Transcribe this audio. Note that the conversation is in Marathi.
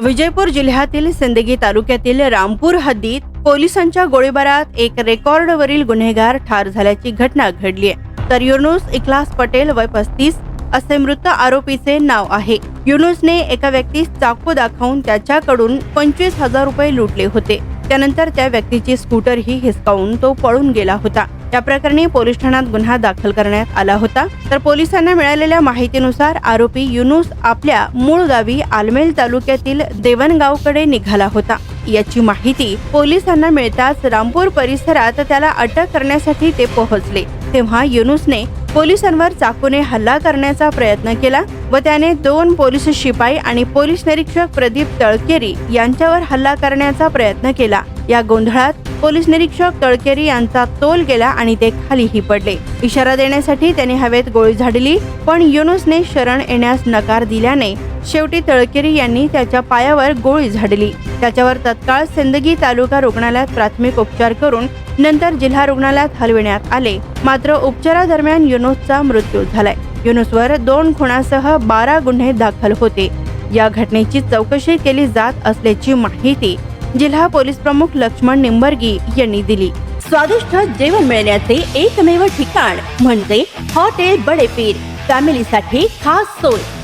विजयपूर जिल्ह्यातील सिंदगी तालुक्यातील रामपूर हद्दीत पोलिसांच्या गोळीबारात एक रेकॉर्डवरील गुन्हेगार ठार झाल्याची घटना घडली आहे तर युनुस इखलास पटेल वय पस्तीस असे मृत आरोपीचे नाव आहे. युनुसने एका व्यक्तीस चाकू दाखवून त्याच्याकडून पंचवीस हजार रुपये लुटले होते. त्यानंतर त्या व्यक्तीची स्कूटरही हिसकावून तो पळून गेला होता. या प्रकरणी पोलीस ठाण्यात गुन्हा दाखल करण्यात आला होता. तर पोलिसांना मिळालेल्या माहितीनुसार आरोपी युनुस आपल्या मूळ गावी आलमेल तालुक्यातील देवणगावकडे निघाला होता. याची माहिती पोलिसांना मिळताच रामपूर परिसरात त्याला अटक करण्यासाठी ते पोहोचले. तेव्हा युनुसने पोलिसांवर चाकूने हल्ला करण्याचा प्रयत्न केला व त्याने दोन पोलीस शिपाई आणि पोलीस निरीक्षक प्रदीप तळकेरी यांच्यावर हल्ला करण्याचा प्रयत्न केला. या गोंधळात पोलीस निरीक्षक तळकेरी यांचा तोल गेला आणि ते खालीही पडले. इशारा देण्यासाठी त्याने हवेत गोळी झाडली पण युनुसने शरण येण्यास नकार दिल्याने शेवटी तळकेरी यांनी त्याच्या पायावर गोळी झाडली. त्याच्यावर तत्काळ सिंदगी तालुका रुग्णालयात प्राथमिक उपचार करून नंतर जिल्हा रुग्णालयात हलविण्यात आले. मात्र उपचारादरम्यान युनुसचा मृत्यू झालाय. युनुसवर दोन खुणासह बारा गुन्हे दाखल होते. या घटनेची चौकशी केली जात असल्याची माहिती जिल्हा पोलीस प्रमुख लक्ष्मण निंबर्गी यांनी दिली. स्वादिष्ट जेवण मिळण्याचे एकमेव ठिकाण म्हणजे हॉटेल बडेपीर. फॅमिलीसाठी खास सोय.